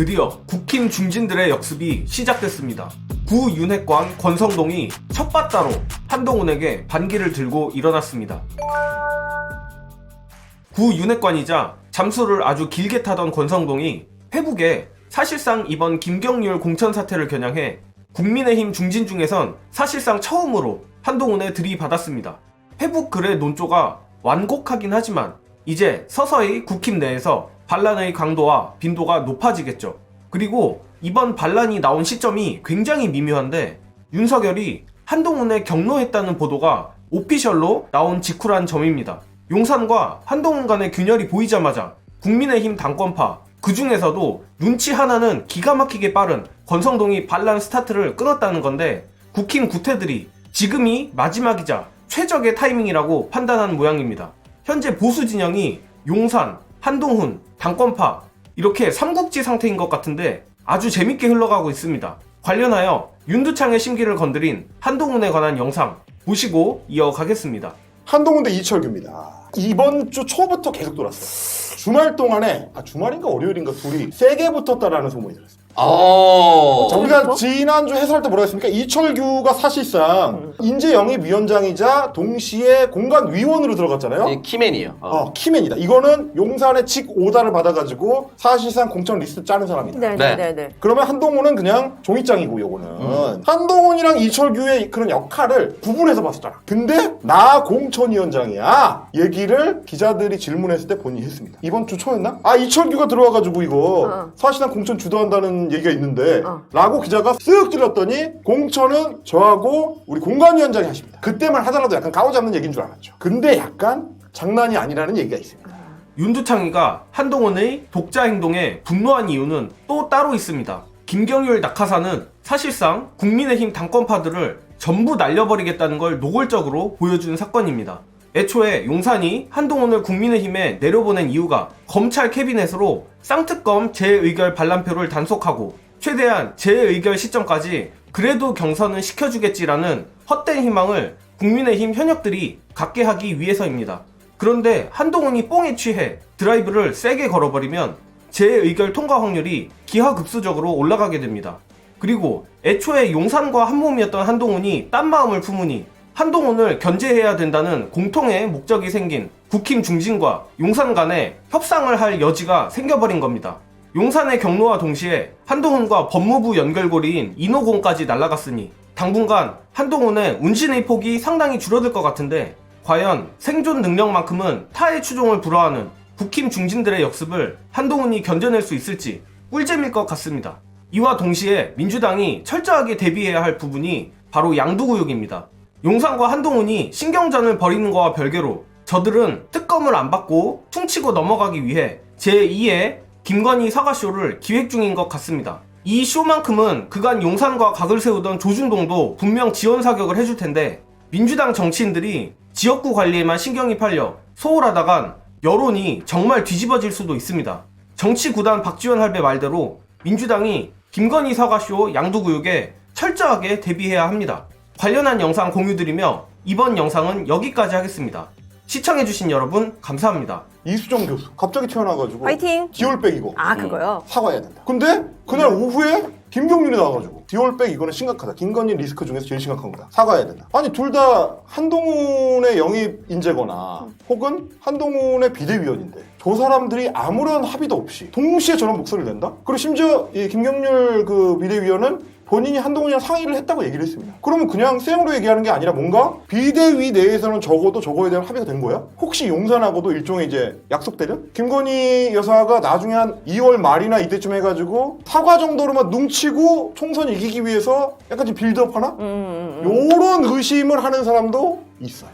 드디어 국힘 중진들의 역습이 시작됐습니다. 구 윤핵관 권성동이 첫 바다로 한동훈에게 반기를 들고 일어났습니다. 구 윤핵관이자 잠수를 아주 길게 타던 권성동이 회북에 사실상 이번 김경률 공천 사태를 겨냥해 국민의힘 중진 중에선 사실상 처음으로 한동훈에 들이받았습니다. 회북 글의 논조가 완곡하긴 하지만 이제 서서히 국힘 내에서 반란의 강도와 빈도가 높아지겠죠. 그리고 이번 반란이 나온 시점이 굉장히 미묘한데 윤석열이 한동훈에 경로했다는 보도가 오피셜로 나온 직후란 점입니다. 용산과 한동훈 간의 균열이 보이자마자 국민의힘 당권파 그 중에서도 눈치 하나는 기가 막히게 빠른 권성동이 반란 스타트를 끊었다는 건데 국힘 구태들이 지금이 마지막이자 최적의 타이밍이라고 판단한 모양입니다. 현재 보수 진영이 용산, 한동훈, 당권파 이렇게 삼국지 상태인 것 같은데 아주 재밌게 흘러가고 있습니다. 관련하여 윤두창의 심기를 건드린 한동훈에 관한 영상 보시고 이어가겠습니다. 한동훈 대 이철규입니다. 이번 주 초부터 계속 돌았어요. 주말 동안에 아 주말인가 월요일인가 둘이 세게 붙었다라는 소문이 들었어요. 어. 자, 우리가 지난주 해설할 때 뭐라 했습니까? 이철규가 사실상 인재 영입위원장이자 동시에 공간위원으로 들어갔잖아요. 이 키맨이에요. 어. 어, 키맨이다. 이거는 용산의 직 오다를 받아가지고 사실상 공천 리스트 짜는 사람이다. 네네네 네. 그러면 한동훈은 그냥 종이장이고 요거는 한동훈이랑 이철규의 그런 역할을 구분해서 봤었잖아. 근데 나 공천위원장이야 얘기를 기자들이 질문했을 때 본인이 했습니다. 이번 주 초였나? 아 이철규가 들어와가지고 이거 어. 사실상 공천 주도한다는 얘기가 있는데 어. 라고 기자가 쓱 찔렀더니 공천은 저하고 우리 공관위원장이 하십니다. 그때만 하더라도 약간 까오잡는 얘기인 줄 알았죠. 근데 약간 장난이 아니라는 얘기가 있습니다. 윤두창이가 한동훈의 독자 행동에 분노한 이유는 또 따로 있습니다. 김경률 낙하사는 사실상 국민의힘 당권파들을 전부 날려버리겠다는 걸 노골적으로 보여준 사건입니다. 애초에 용산이 한동훈을 국민의힘에 내려보낸 이유가 검찰 캐비넷으로 쌍특검 재의결 반란표를 단속하고 최대한 재의결 시점까지 그래도 경선은 시켜주겠지라는 헛된 희망을 국민의힘 현역들이 갖게 하기 위해서입니다. 그런데 한동훈이 뽕에 취해 드라이브를 세게 걸어버리면 재의결 통과 확률이 기하급수적으로 올라가게 됩니다. 그리고 애초에 용산과 한몸이었던 한동훈이 딴 마음을 품으니 한동훈을 견제해야 된다는 공통의 목적이 생긴 국힘 중진과 용산 간에 협상을 할 여지가 생겨버린 겁니다. 용산의 경로와 동시에 한동훈과 법무부 연결고리인 인호공까지 날아갔으니 당분간 한동훈의 운신의 폭이 상당히 줄어들 것 같은데 과연 생존 능력만큼은 타의 추종을 불허하는 국힘 중진들의 역습을 한동훈이 견뎌낼 수 있을지 꿀잼일 것 같습니다. 이와 동시에 민주당이 철저하게 대비해야 할 부분이 바로 양두구역입니다. 용산과 한동훈이 신경전을 벌이는 것과 별개로 저들은 특검을 안 받고 퉁치고 넘어가기 위해 제2의 김건희 사과쇼를 기획 중인 것 같습니다. 이 쇼만큼은 그간 용산과 각을 세우던 조중동도 분명 지원 사격을 해줄 텐데 민주당 정치인들이 지역구 관리에만 신경이 팔려 소홀하다간 여론이 정말 뒤집어질 수도 있습니다. 정치 구단 박지원 할배 말대로 민주당이 김건희 사과쇼 양두구역에 철저하게 대비해야 합니다. 관련한 영상 공유드리며 이번 영상은 여기까지 하겠습니다. 시청해주신 여러분 감사합니다. 이수정 교수 갑자기 튀어나와가지고 파이팅! 디올백이고 아 그거요? 사과해야 된다. 근데 그날 오후에 김경률이 나와가지고 디올백 이거는 심각하다. 김건희 리스크 중에서 제일 심각한 거다. 사과해야 된다. 아니 둘 다 한동훈의 영입 인재거나 혹은 한동훈의 비대위원인데 저 사람들이 아무런 합의도 없이 동시에 저런 목소리를 낸다? 그리고 심지어 이 김경률 그 비대위원은 본인이 한동훈이랑 상의를 했다고 얘기를 했습니다. 그러면 그냥 쌩으로 얘기하는 게 아니라 뭔가 비대위 내에서는 적어도 저거에 대한 합의가 된 거야? 혹시 용산하고도 일종의 이제 약속대련? 김건희 여사가 나중에 한 2월 말이나 이때쯤 해가지고 사과 정도로만 눈치고 총선 이기기 위해서 약간 좀 빌드업 하나? 음, 음, 음. 요런 의심을 하는 사람도 있어요.